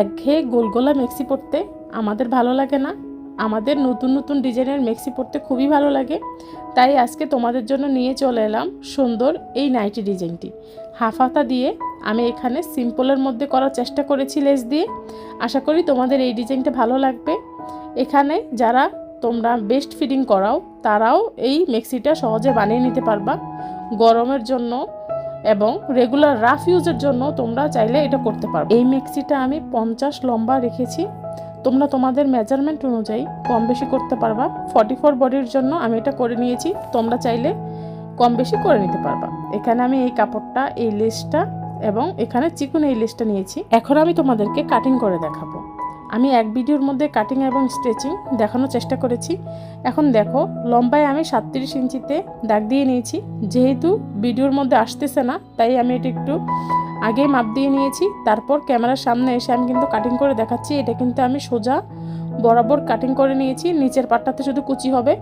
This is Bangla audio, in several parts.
একঘেয়ে গোলগোলা মেক্সি পরতে আমাদের ভালো লাগে না। আমাদের নতুন নতুন ডিজাইনের মেক্সি পরতে খুবই ভালো লাগে। তাই আজকে তোমাদের জন্য নিয়ে চলে এলাম সুন্দর এই নাইটি ডিজাইনটি। হাফ হাতা দিয়ে আমি এখানে সিম্পলের মধ্যে করার চেষ্টা করেছি লেস দিয়ে। আশা করি তোমাদের এই ডিজাইনটা ভালো লাগবে। এখানে যারা তোমরা বেস্ট ফিডিং করাও, তারাও এই মেক্সিটা সহজে বানিয়ে নিতে পারবা। গরমের জন্য এবং রেগুলার রাফ ইউজের জন্য তোমরা চাইলে এটা করতে পারবে। এই মেক্সিটা আমি পঞ্চাশ লম্বা রেখেছি। তোমরা তোমাদের মেজারমেন্ট অনুযায়ী কম বেশি করতে পারবা। ফর্টি ফোর বডির জন্য আমি এটা করে নিয়েছি। তোমরা চাইলে কম বেশি করে নিতে পারবা। এখানে আমি এই কাপড়টা, এই লেসটা এবং এখানে চিকুন এই লেসটা নিয়েছি। এখন আমি তোমাদেরকে কাটিং করে দেখাবো। আমি এক ভিডিওর মধ্যে কাটিং এবং স্ট্রেচিং দেখানোর চেষ্টা করেছি। এখন দেখো, লম্বায় আমি সাতত্রিশ ইঞ্চিতে দাগ দিয়ে নিয়েছি। যেহেতু ভিডিওর মধ্যে আসতেছে না, তাই আমি এটা একটু আগেই মাপ দিয়ে নিয়েছি। তারপর ক্যামেরার সামনে এসে আমি কিন্তু কাটিং করে দেখাচ্ছি। এটা কিন্তু আমি সোজা বরাবর কাটিং করে নিয়েছি। নিচের পাটটাতে শুধু কুচি হবে।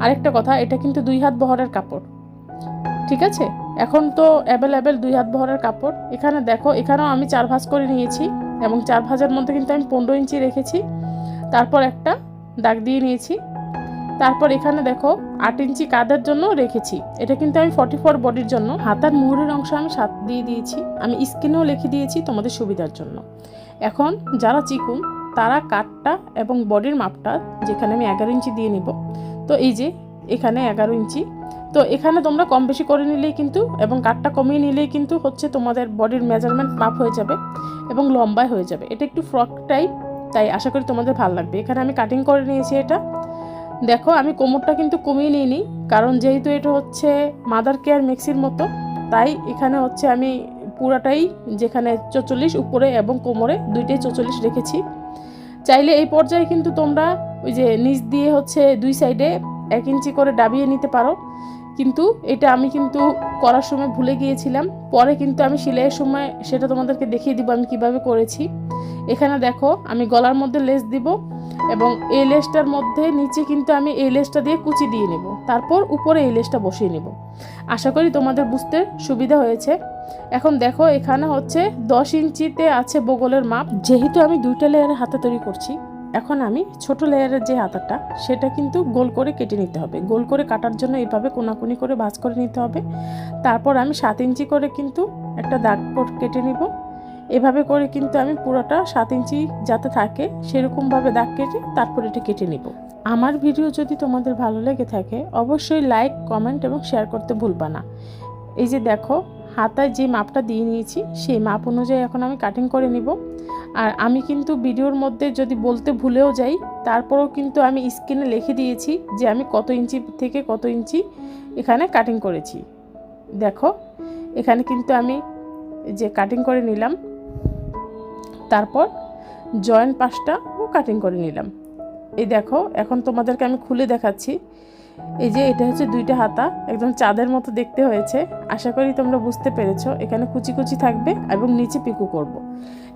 আরেকটা কথা, এটা কিন্তু দুই হাত বহরের কাপড়। ঠিক আছে? এখন তো অ্যাভেলেবেল দুই হাত বহরের কাপড়। এখানে দেখো, এখানেও আমি চার ভাঁজ করে নিয়েছি। এবং চার ভাঁজের মধ্যে কিন্তু আমি পনেরো ইঞ্চি রেখেছি। তারপর একটা দাগ দিয়ে নিয়েছি। তারপর এখানে দেখো আট ইঞ্চি কাঁধের জন্য রেখেছি। এটা কিন্তু আমি ফর্টি ফোর বডির জন্য। হাতার মুহুরের অংশ আমি সাত দিয়ে দিয়েছি। আমি স্কিনেও লিখে দিয়েছি তোমাদের সুবিধার জন্য। এখন যারা চিকুন, তারা কাঠটা এবং বডির মাপটা যেখানে আমি এগারো ইঞ্চি দিয়ে নিব। তো এই যে এখানে এগারো ইঞ্চি তো এখানে তোমরা কম বেশি করে নিলেই কিন্তু এবং কাঠটা কমিয়ে নিলেই কিন্তু হচ্ছে তোমাদের বডির মেজারমেন্ট মাপ হয়ে যাবে এবং লম্বায় হয়ে যাবে। এটা একটু ফ্রক টাইপ তাই আশা করি তোমাদের ভালো লাগবে। এখানে আমি কাটিং করে নিয়েছি এটা। দেখো, আমি কোমরটা কিন্তু কমিয়ে নিইনি, কারণ যেহেতু এটা হচ্ছে মাদার কেয়ার মিক্সির মতো, তাই এখানে হচ্ছে আমি পুরাটাই যেখানে চচল্লিশ উপরে এবং কোমরে দুইটাই চচল্লিশ রেখেছি। চাইলে এই পর্যায়ে কিন্তু তোমরা ওই যে নিচ দিয়ে হচ্ছে দুই সাইডে এক ইঞ্চি করে ডাবিয়ে নিতে পারো। কিন্তু এটা আমি কিন্তু করার সময় ভুলে গিয়েছিলাম। পরে কিন্তু আমি সেলাইয়ের সময় সেটা তোমাদেরকে দেখিয়ে দিব আমি কীভাবে করেছি। এখানে দেখো, আমি গলার মধ্যে লেস দিব এবং এই লেসটার মধ্যে নিচে কিন্তু আমি এই লেসটা দিয়ে কুচি দিয়ে নেব। তারপর উপরে এই লেসটা বসিয়ে নেব। আশা করি তোমাদের বুঝতে সুবিধা হয়েছে। এখন দেখো, এখানে হচ্ছে দশ ইঞ্চিতে আছে বগলের মাপ। যেহেতু আমি দুইটা লেয়ারে হাতে তৈরি করছি এখন আমি ছোট লেয়ারের যে হাতাটা সেটা কিন্তু গোল করে কেটে নিতে হবে। গোল করে কাটার জন্য এইভাবে কোনাকুনি করে ভাঁজ করে নিতে হবে। তারপর আমি সাত ইঞ্চি করে কিন্তু একটা দাগ কেটে নিব। এভাবে করে কিন্তু আমি পুরোটা সাত ইঞ্চি যাতে থাকে, সেরকমভাবে দাগ কেটে তারপর এটা কেটে নিব। আমার ভিডিও যদি তোমাদের ভালো লেগে থাকে, অবশ্যই লাইক কমেন্ট এবং শেয়ার করতে ভুলবা না। এই যে দেখো, হাতায় যে মাপটা দিয়ে নিয়েছি, সেই মাপ অনুযায়ী এখন আমি কাটিং করে নিব। আর আমি কিন্তু ভিডিওর মধ্যে যদি বলতে ভুলেও যাই, তারপরেও কিন্তু আমি স্ক্রিনে লিখে দিয়েছি যে আমি কত ইঞ্চি থেকে কত ইঞ্চি এখানে কাটিং করেছি। দেখো, এখানে কিন্তু আমি যে কাটিং করে নিলাম, তারপর জয়েন্ট পাশটাও কাটিং করে নিলাম। এই দেখো, এখন তোমাদেরকে আমি খুলে দেখাচ্ছি এই যে এটা হচ্ছে দুইটা হাতা, একদম চাঁদের মতো দেখতে হয়েছে। আশা করি তোমরা বুঝতে পেরেছ, এখানে কুচি কুচি থাকবে এবং নিচে পিকু করব।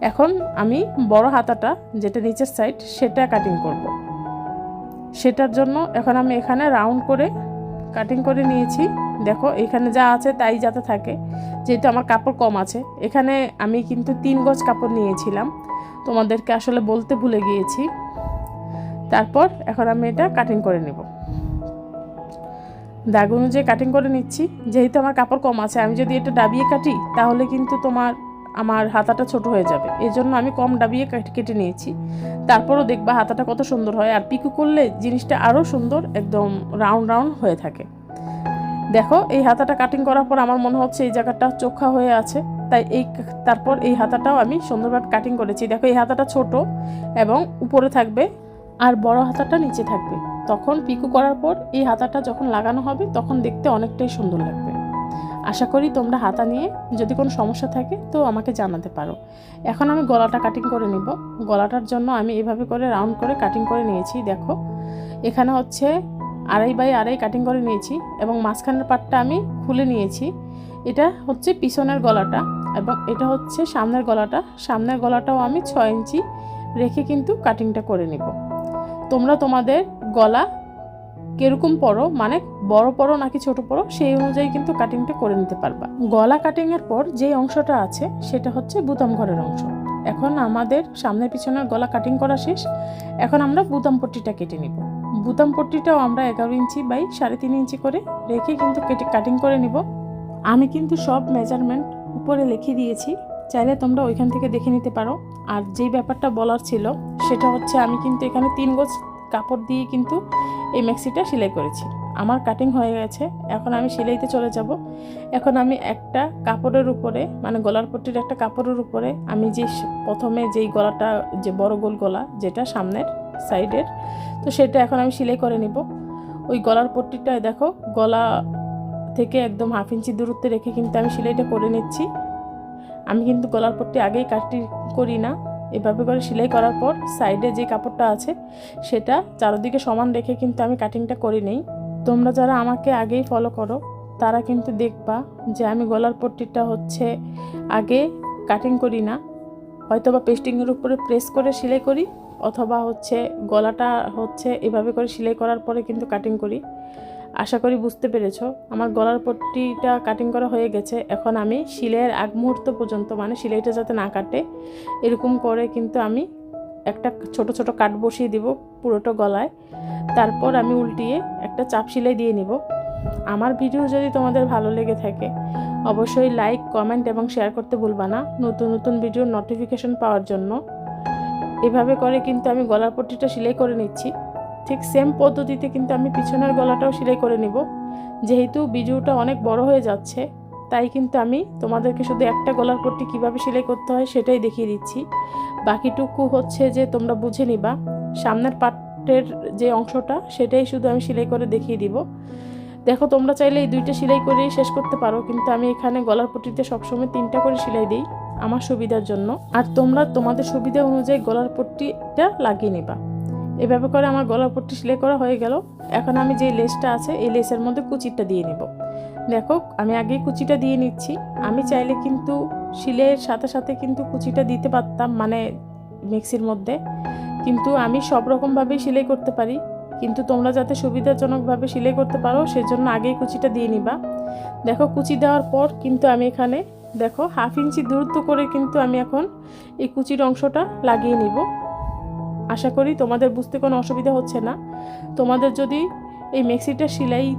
এখন আমি বড় হাতাটা, যেটা নিচের সাইড সেটা কাটিং করব। সেটার জন্য এখন আমি এখানে রাউন্ড করে কাটিং করে নিয়েছি। দেখো, এখানে যা আছে তাই যাতে থাকে। যেহেতু আমার কাপড় কম আছে, এখানে আমি কিন্তু তিন গজ কাপড় নিয়েছিলাম। তোমাদেরকে আসলে বলতে ভুলে গিয়েছি। তারপর এখন আমি এটা কাটিং করে নেব। দাগ অনুযায়ী কাটিং করে নিচ্ছি। যেহেতু আমার কাপড় কম আছে, আমি যদি এটা ডাবিয়ে কাটি, তাহলে কিন্তু তোমার, আমার হাতাটা ছোট হয়ে যাবে। এই জন্য আমি কম ডাবিয়ে কেটে নিয়েছি। তারপরও দেখবা হাতাটা কত সুন্দর হয়। আর পিকু করলে জিনিসটা আরও সুন্দর, একদম রাউন্ড রাউন্ড হয়ে থাকে। দেখো, এই হাতাটা কাটিং করার পর আমার মনে হচ্ছে এই জায়গাটা চোখা হয়ে আছে। তাই এই তারপর এই হাতাটাও আমি সুন্দরভাবে কাটিং করেছি। দেখো, এই হাতাটা ছোট এবং উপরে থাকবে, আর বড় হাতাটা নিচে থাকবে। তখন পিকু করার পর এই হাতাটা যখন লাগানো হবে, তখন দেখতে অনেকটাই সুন্দর লাগবে। আশা করি তোমরা হাতা নিয়ে যদি কোনো সমস্যা থাকে তো আমাকে জানাতে পারো। এখন আমি গলাটা কাটিং করে নিব। গলাটার জন্য আমি এভাবে করে রাউন্ড করে কাটিং করে নিয়েছি, দেখো। এখানে হচ্ছে আড়াই বাই আড়াই কাটিং করে নিয়েছি এবং মাঝখানের পাটটা আমি খুলে নিয়েছি। এটা হচ্ছে পিছনের গলাটা এবং এটা হচ্ছে সামনের গলাটা। সামনের গলাটাও আমি ছয় ইঞ্চি রেখে কিন্তু কাটিংটা করে নিব। তোমরা তোমাদের গলা কীরকম পরো মানে বড় পরো নাকি ছোট পরো, সেই অনুযায়ী কিন্তু কাটিংটা করে নিতে পারবা। গলা কাটিংয়ের পর যে অংশটা আছে, সেটা হচ্ছে বুতাম ঘরের অংশ। এখন আমাদের সামনে পিছনের গলা কাটিং করা শেষ। এখন আমরা বুতাম পট্টিটা কেটে নিব। বুতাম পট্টিটাও আমরা এগারো ইঞ্চি বাই সাড়ে তিন ইঞ্চি করে রেখে কিন্তু কেটে কাটিং করে নিব। আমি কিন্তু সব মেজারমেন্ট উপরে লিখে দিয়েছি। চাইলে তোমরা ওইখান থেকে দেখে নিতে পারো। আর যেই ব্যাপারটা বলার ছিল, সেটা হচ্ছে আমি কিন্তু এখানে তিন গোজ কাপড় দিয়ে কিন্তু এই ম্যাক্সিটা সেলাই করেছি। আমার কাটিং হয়ে গেছে, এখন আমি সেলাইতে চলে যাব। এখন আমি একটা কাপড়ের উপরে মানে গলার পট্টির একটা কাপড়ের উপরে, আমি যে প্রথমে যেই গলাটা, যে বড় গোল গলা, যেটা সামনের সাইডের তো সেটা এখন আমি সেলাই করে নিব। ওই গলার পট্টিটা দেখো, গলা থেকে একদম হাফ ইঞ্চি দূরত্বে রেখে কিন্তু আমি সেলাইটা করে নিচ্ছি। আমি কিন্তু গলার পট্টি আগেই কাটি করি না। এভাবে করে সেলাই করার পর সাইডে যে কাপড়টা আছে, সেটা চারদিকে সমান রেখে কিন্তু আমি কাটিংটা করি নেই। তোমরা যারা আমাকে আগেই ফলো করো, তারা কিন্তু দেখবা যে আমি গলার পট্টিটা হচ্ছে আগে কাটিং করি না। হয়তো বা পেস্টিংয়ের উপরে প্রেস করে সেলাই করি, অথবা হচ্ছে গলাটা হচ্ছে এভাবে করে সেলাই করার পরে কিন্তু কাটিং করি। আশা করি বুঝতে পেরেছ। আমার গলার পট্টিটা কাটিং করা হয়ে গেছে। এখন আমি সিলাইয়ের আগ মুহূর্ত পর্যন্ত মানে সিলাইটা যাতে না কাটে, এরকম করে কিন্তু আমি একটা ছোট ছোট কাট বসিয়ে দিব পুরোটা গলায়। তারপর আমি উল্টিয়ে একটা চাপ সেলাই দিয়ে নিব। আমার ভিডিও যদি তোমাদের ভালো লেগে থাকে, অবশ্যই লাইক কমেন্ট এবং শেয়ার করতে ভুলবা না। নতুন নতুন ভিডিওর নোটিফিকেশন পাওয়ার জন্য। এভাবে করে কিন্তু আমি গলার পট্টিটা সেলাই করে নিচ্ছি। ঠিক সেম পদ্ধতিতে কিন্তু আমি পিছনের গলাটাও সেলাই করে নিব। যেহেতু বিজুটা অনেক বড় হয়ে যাচ্ছে, তাই কিন্তু আমি তোমাদেরকে শুধু একটা গলার পট্টি কীভাবে সেলাই করতে হয় সেটাই দেখিয়ে দিচ্ছি। বাকিটুকু হচ্ছে যে তোমরা বুঝে নিবা, সামনের পাটের যে অংশটা সেটাই শুধু আমি সেলাই করে দেখিয়ে দিব। দেখো তোমরা চাইলে এই দুইটা সেলাই করেই শেষ করতে পারো, কিন্তু আমি এখানে গলার পট্টিতে সবসময় তিনটা করে সেলাই দিই আমার সুবিধার জন্য। আর তোমরা তোমাদের সুবিধা অনুযায়ী গলার পট্টিটা লাগিয়ে নিবা। এভাবে করে আমার গলার পট্টি সেলাই করা হয়ে গেল। এখন আমি যে লেসটা আছে, এই লেসের মধ্যে কুচিটা দিয়ে নিব। দেখো, আমি আগেই কুচিটা দিয়ে নিচ্ছি। আমি চাইলে কিন্তু সিলের সাথে সাথে কিন্তু কুচিটা দিতে পারতাম মানে মিক্সির মধ্যে। কিন্তু আমি সব রকমভাবেই সেলাই করতে পারি। কিন্তু তোমরা যাতে সুবিধাজনকভাবে সেলাই করতে পারো, সেজন্য আগেই কুচিটা দিয়ে নিবা। দেখো, কুচি দেওয়ার পর কিন্তু আমি এখানে, দেখো, হাফ ইঞ্চি দূরত্ব করে কিন্তু আমি এখন এই কুচির অংশটা লাগিয়ে নিব। আশা করি তোমাদের বুঝতে কোনো অসুবিধা হচ্ছে না। তোমাদের যদি এই মেক্সিটা সেলাই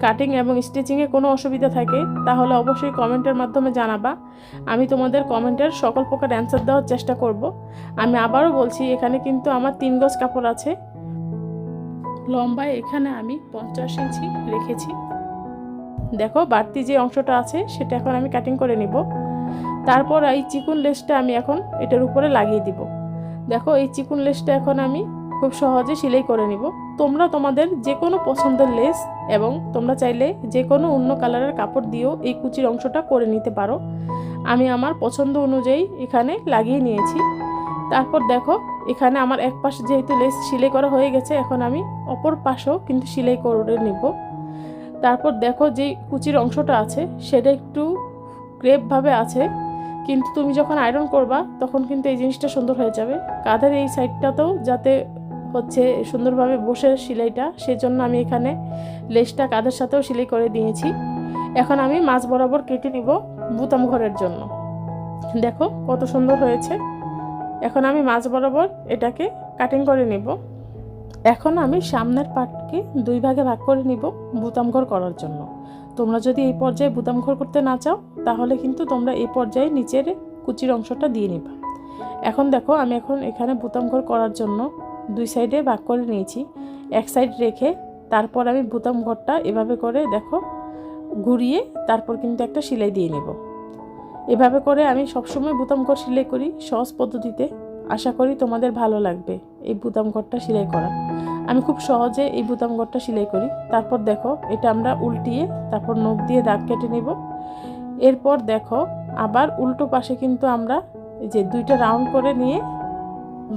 কাটিং এবং স্টিচিংয়ে কোনো অসুবিধা থাকে, তাহলে অবশ্যই কমেন্টের মাধ্যমে জানাবা। আমি তোমাদের কমেন্টের সকল প্রকার অ্যান্সার দেওয়ার চেষ্টা করব। আমি আবারও বলছি, এখানে কিন্তু আমার তিন গজ কাপড় আছে। লম্বায় এখানে আমি পঞ্চাশ ইঞ্চি রেখেছি। দেখো, বাড়তি যে অংশটা আছে, সেটা এখন আমি কাটিং করে নিব। তারপর এই চিকুন লেসটা আমি এখন এটার উপরে লাগিয়ে দিব। দেখো, এই চিকুন লেসটা এখন আমি খুব সহজে সেলাই করে নিব। তোমরা তোমাদের যে কোনো পছন্দের লেস এবং তোমরা চাইলে যে কোনো অন্য কালারের কাপড় দিয়েও এই কুচির অংশটা করে নিতে পারো। আমি আমার পছন্দ অনুযায়ী এখানে লাগিয়ে নিয়েছি। তারপর দেখো, এখানে আমার এক পাশ যেহেতু লেস সেলাই করা হয়ে গেছে, এখন আমি অপর পাশেও কিন্তু সেলাই করে নিব। তারপর দেখো যে কুচির অংশটা আছে, সেটা একটু ক্রেপভাবে আছে। কিন্তু তুমি যখন আয়রন করবা, তখন কিন্তু এই জিনিসটা সুন্দর হয়ে যাবে। কাঁধের এই সাইডটাতেও যাতে হচ্ছে সুন্দরভাবে বসে সেলাইটা, সেজন্য আমি এখানে লেসটা কাঁধের সাথেও সেলাই করে দিয়েছি। এখন আমি মাছ বরাবর কেটে নিব বুতাম ঘরের জন্য। দেখো কত সুন্দর হয়েছে। এখন আমি মাছ বরাবর এটাকে কাটিং করে নিব। এখন আমি সামনের পাটকে দুই ভাগে ভাগ করে নিব বুতাম ঘর করার জন্য। তোমরা যদি এই পর্যায়ে বুতাম ঘর করতে না চাও তাহলে কিন্তু তোমরা এই পর্যায়ে নিচের কুচির অংশটা দিয়ে নিবা। এখন দেখো, আমি এখন এখানে বুতাম ঘর করার জন্য দুই সাইডে ভাগ করে নিয়েছি। এক সাইড রেখে তারপর আমি বুতাম ঘরটা এভাবে করে দেখো, ঘুরিয়ে তারপর কিন্তু একটা সেলাই দিয়ে নেব। এভাবে করে আমি সবসময় বুতাম ঘর সেলাই করি, সহজ পদ্ধতিতে। আশা করি তোমাদের ভালো লাগবে এই বুতাম ঘরটা সেলাই করা। আমি খুব সহজে এই বুতাম ঘরটা সেলাই করি। তারপর দেখো, এটা আমরা উল্টিয়ে তারপর নখ দিয়ে দাগ কেটে নেব। এরপর দেখো, আবার উল্টো পাশে কিন্তু আমরা যে দুইটা রাউন্ড করে নিয়ে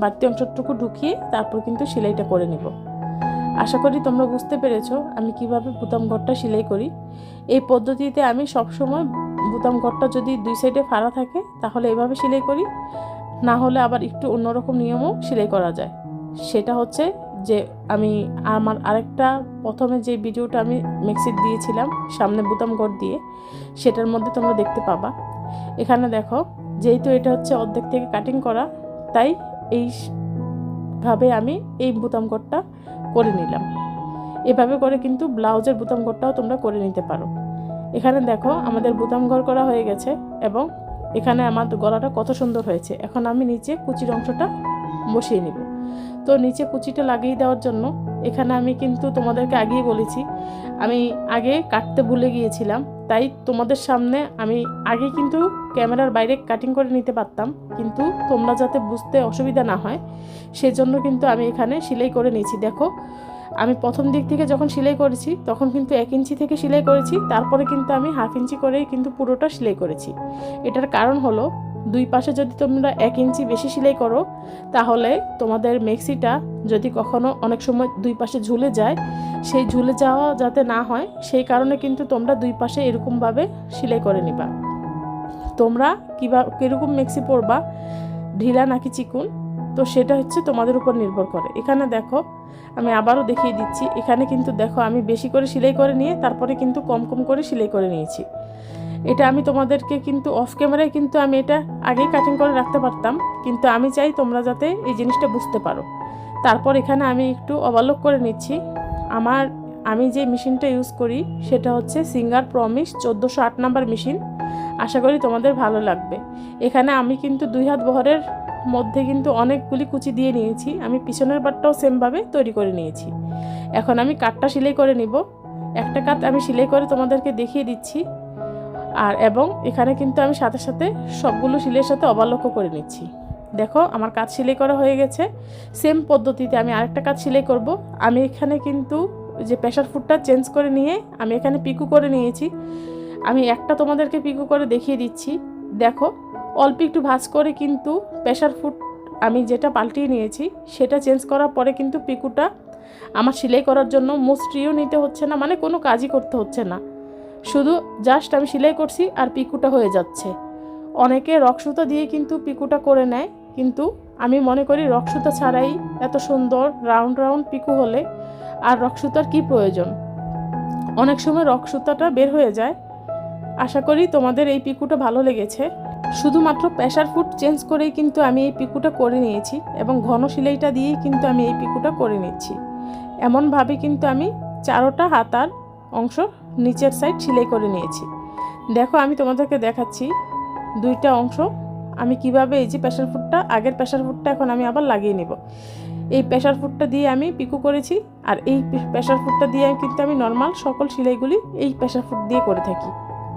বাড়তি অংশটুকু ঢুকিয়ে তারপর কিন্তু সেলাইটা করে নেব। আশা করি তোমরা বুঝতে পেরেছ আমি কীভাবে বুতাম ঘরটা সেলাই করি। এই পদ্ধতিতে আমি সবসময় বুতাম ঘরটা যদি দুই সাইডে ফাড়া থাকে তাহলে এভাবে সেলাই করি, না হলে আবার একটু অন্যরকম নিয়মও সেলাই করা যায়। সেটা হচ্ছে যে আমি আমার আরেকটা প্রথমে যে ভিডিওটা আমি মিক্সির দিয়েছিলাম, সামনে বুতাম ঘর দিয়ে, সেটার মধ্যে তোমরা দেখতে পাবা। এখানে দেখো, যেহেতু এটা হচ্ছে অর্ধেক থেকে কাটিং করা, তাই এইভাবে আমি এই বোতাম কোটটা করে নিলাম। এভাবে করে কিন্তু ব্লাউজের বোতাম ঘরটাও তোমরা করে নিতে পারো। এখানে দেখো, আমাদের বোতাম ঘর করা হয়ে গেছে এবং এখানে আমার গলাটা কত সুন্দর হয়েছে। এখন আমি নিচে কুচির অংশটা বসিয়ে নিব। তো নিচে কুচিটা লাগিয়ে দেওয়ার জন্য এখানে আমি কিন্তু তোমাদেরকে আগেই বলেছি, আমি আগে কাটতে ভুলে গিয়েছিলাম, তাই তোমাদের সামনে আমি আগে কিন্তু ক্যামেরার বাইরে কাটিং করে নিতে পারতাম, কিন্তু তোমরা যাতে বুঝতে অসুবিধা না হয়, সেজন্য কিন্তু আমি এখানে সেলাই করে নিয়েছি। দেখো, আমি প্রথম দিক থেকে যখন সেলাই করেছি, তখন কিন্তু এক ইঞ্চি থেকে সেলাই করেছি, তারপরে কিন্তু আমি হাফ ইঞ্চি করেই কিন্তু পুরোটা সেলাই করেছি। এটার কারণ হলো দুই পাশে যদি তোমরা এক ইঞ্চি বেশি সেলাই করো, তাহলে তোমাদের মেক্সিটা যদি কখনো অনেক সময় দুই পাশে ঝুলে যায়, সেই ঝুলে যাওয়া যাতে না হয়, সেই কারণে কিন্তু তোমরা দুই পাশে এরকমভাবে সেলাই করে নিবা। তোমরা কীভাবে কীরকম মেক্সি পরবা, ঢিলা নাকি চিকুন, তো সেটা হচ্ছে তোমাদের উপর নির্ভর করে। এখানে দেখো, আমি আবারও দেখিয়ে দিচ্ছি, এখানে কিন্তু দেখো আমি বেশি করে সেলাই করে নিয়ে, তারপরে কিন্তু কম কম করে সেলাই করে নিয়েছি। এটা আমি তোমাদেরকে কিন্তু অফ ক্যামেরায় কিন্তু আমি এটা আগেই কাটিং করে রাখতে পারতাম। কিন্তু আমি চাই তোমরা যাতে এই জিনিসটা বুঝতে পারো। তারপর এখানে আমি একটু অবালক করে নিচ্ছি। আমার, আমি যে মেশিনটা ইউজ করি, সেটা হচ্ছে সিঙ্গার প্রমিস চোদ্দোশো আট নাম্বার মেশিন। আশা করি তোমাদের ভালো লাগবে। এখানে আমি কিন্তু দুই হাত বহরের মধ্যে কিন্তু অনেকগুলি কুচি দিয়ে নিয়েছি। আমি পিছনের বারটাও সেমভাবে তৈরি করে নিয়েছি। এখন আমি কাঠটা সেলাই করে নিব। একটা কাঠ আমি সেলাই করে তোমাদেরকে দেখিয়ে দিচ্ছি। আর এবং এখানে কিন্তু আমি সাথে সাথে সবগুলো সিলের সাথে অবালক্য করে নিচ্ছি। দেখো, আমার কাজ সেলাই করা হয়ে গেছে। সেম পদ্ধতিতে আমি আরেকটা কাজ সেলাই করব। আমি এখানে কিন্তু যে প্রেশার ফুডটা চেঞ্জ করে নিয়ে আমি এখানে পিকু করে নিয়েছি। আমি একটা তোমাদেরকে পিকু করে দেখিয়ে দিচ্ছি। দেখো, অল্প একটু ভাজ করে কিন্তু প্রেশার ফুড আমি যেটা পাল্টিয়ে নিয়েছি, সেটা চেঞ্জ করার পরে কিন্তু পিকুটা আমার সেলাই করার জন্য মুস্ট্রিও নিতে হচ্ছে না মানে কোনো কাজই করতে হচ্ছে না। শুধু জাস্ট আমি সেলাই করছি আর পিকুটা হয়ে যাচ্ছে। অনেকে রক্সুতা দিয়ে কিন্তু পিকুটা করে নেয়, কিন্তু আমি মনে করি রক্সুতা ছাড়াই এত সুন্দর রাউন্ড রাউন্ড পিকু হলে আর রক্সুতার কি প্রয়োজন? অনেক সময় রক্সুতাটা বের হয়ে যায়। আশা করি তোমাদের এই পিকুটা ভালো লেগেছে। শুধুমাত্র প্রেশার ফুড চেঞ্জ করেই কিন্তু আমি এই পিকুটা করে নিয়েছি এবং ঘন সিলাইটা দিয়েই কিন্তু আমি এই পিকুটা করে নিচ্ছি। এমনভাবে কিন্তু আমি চারোটা হাতার অংশ নিচের সাইড সেলাই করে নিয়েছি। দেখো, আমি তোমাদেরকে দেখাচ্ছি দুইটা অংশ। আমি কীভাবে এই যে প্রেশার ফুডটা আগের প্রেশার ফুডটা এখন আমি আবার লাগিয়ে নেব। এই প্রেশার ফুডটা দিয়ে আমি পিকু করেছি আর এই প্রেশার ফুটটা দিয়ে কিন্তু আমি নর্মাল সকল সেলাইগুলি এই প্রেশার ফুড দিয়ে করে থাকি।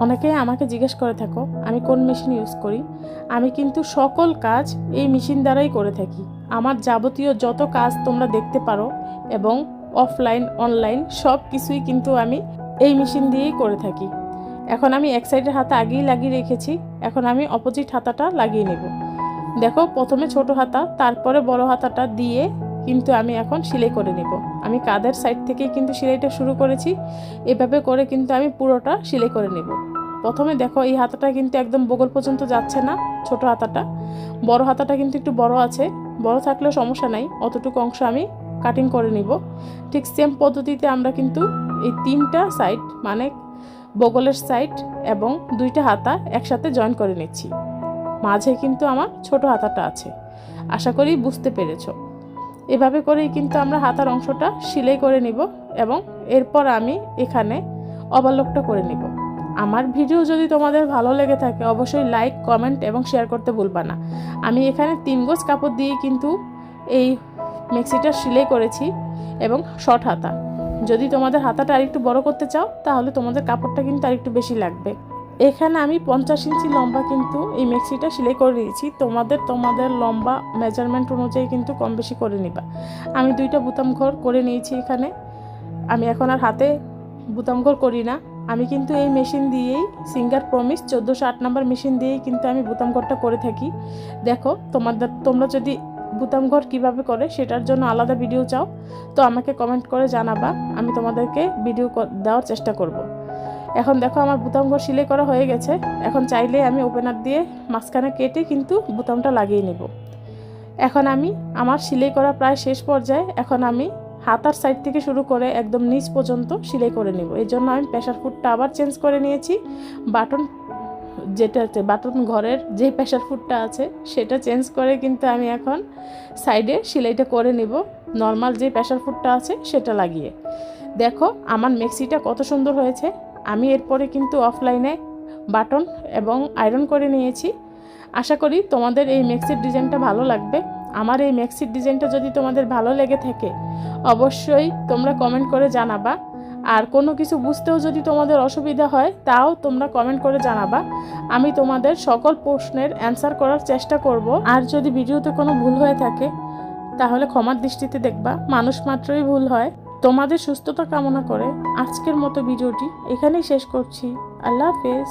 অনেকে আমাকে জিজ্ঞেস করে থাকো আমি কোন মেশিন ইউজ করি? আমি কিন্তু সকল কাজ এই মেশিন দ্বারাই করে থাকি। আমার যাবতীয় যত কাজ তোমরা দেখতে পারো এবং অফলাইন অনলাইন সব কিছুই কিন্তু আমি এই মেশিন দিয়েই করে থাকি। এখন আমি এক সাইডের হাতা আগেই লাগিয়ে রেখেছি, এখন আমি অপোজিট হাতাটা লাগিয়ে নেব। দেখো, প্রথমে ছোট হাতা, তারপরে বড় হাতাটা দিয়ে কিন্তু আমি এখন সেলাই করে নেব। আমি কাদের সাইড থেকে কিন্তু সেলাইটা শুরু করেছি, এভাবে করে কিন্তু আমি পুরোটা সেলাই করে নেব। প্রথমে দেখো, এই হাতাটা কিন্তু একদম বগল পর্যন্ত যাচ্ছে না, ছোট হাতাটা। বড় হাতাটা কিন্তু একটু বড় আছে, বড় থাকলেও সমস্যা নাই, অতটুকু অংশ আমি কাটিং করে নিব। ঠিক সেম পদ্ধতিতে আমরা কিন্তু এই তিনটা সাইড মানে বগলের সাইড এবং দুইটা হাতা একসাথে জয়েন করে নিচ্ছি। মাঝে কিন্তু আমার ছোট হাতাটা আছে। আশা করি বুঝতে পেরেছ। এভাবে করেই কিন্তু আমরা হাতার অংশটা সেলাই করে নিব এবং এরপর আমি এখানে অবালকটা করে নিব। আমার ভিডিও যদি তোমাদের ভালো লেগে থাকে, অবশ্যই লাইক কমেন্ট এবং শেয়ার করতে ভুলবা না। আমি এখানে তিন গোজ কাপড় দিয়ে কিন্তু এই মেক্সিটা সেলাই করেছি এবং শর্ট হাতা। যদি তোমাদের হাতাটা আরেকটু বড় করতে চাও, তাহলে তোমাদের কাপড়টা কিন্তু আরেকটু বেশি লাগবে। এখানে আমি পঞ্চাশ ইঞ্চি লম্বা কিন্তু এই মেক্সিটা সেলাই করে নিয়েছি তোমাদের তোমাদের লম্বা মেজারমেন্ট অনুযায়ী কিন্তু কম বেশি করে নিবা। আমি দুইটা বুতাম ঘর করে নিয়েছি এখানে। আমি এখন আর হাতে বুতাম ঘর করি না। আমি কিন্তু এই মেশিন দিয়েই সিঙ্গার প্রমিস চোদ্দোশো আট নাম্বার মেশিন দিয়েই কিন্তু আমি বুতাম ঘরটা করে থাকি। দেখো, তোমাদের, তোমরা যদি বুতাম ঘর কীভাবে করে সেটার জন্য আলাদা ভিডিও চাও, তো আমাকে কমেন্ট করে জানাবা, আমি তোমাদেরকে ভিডিও দেওয়ার চেষ্টা করব। এখন দেখো আমার বুতাম ঘর সিলাই করা হয়ে গেছে, এখন চাইলে আমি ওপেনার দিয়ে মাঝখানে কেটে কিন্তু বুতামটা লাগিয়ে নেব এখন আমি আমার সিলাই করা প্রায় শেষ পর্যায়ে, এখন আমি হাতার সাইড থেকে শুরু করে একদম নিচ পর্যন্ত সিলাই করে নেব এই জন্য আমি প্রেশার ফুডটা আবার চেঞ্জ করে নিয়েছি বাটন যেটা আছে বাটন ঘরের যে প্রেশার ফুডটা আছে, সেটা চেঞ্জ করে কিন্তু আমি এখন সাইডে সেলাইটা করে নিব। নর্মাল যে প্রেশার ফুডটা আছে, সেটা লাগিয়ে। দেখো, আমার মেক্সিটা কত সুন্দর হয়েছে। আমি এরপরে কিন্তু অফলাইনে বাটন এবং আয়রন করে নিয়েছি। আশা করি তোমাদের এই মেক্সির ডিজাইনটা ভালো লাগবে। আমার এই মেক্সির ডিজাইনটা যদি তোমাদের ভালো লেগে থাকে, অবশ্যই তোমরা কমেন্ট করে জানাবা। আর কোনো কিছু বুঝতেও যদি তোমাদের অসুবিধা হয়, তাও তোমরা কমেন্ট করে জানাবা। আমি তোমাদের সকল প্রশ্নের অ্যান্সার করার চেষ্টা করব। আর যদি ভিডিওতে কোনো ভুল হয়ে থাকে, তাহলে ক্ষমার দৃষ্টিতে দেখবা। মানুষ মাত্রই ভুল হয়। তোমাদের সুস্থতা কামনা করে আজকের মতো ভিডিওটি এখানেই শেষ করছি। আল্লাহ হাফেজ।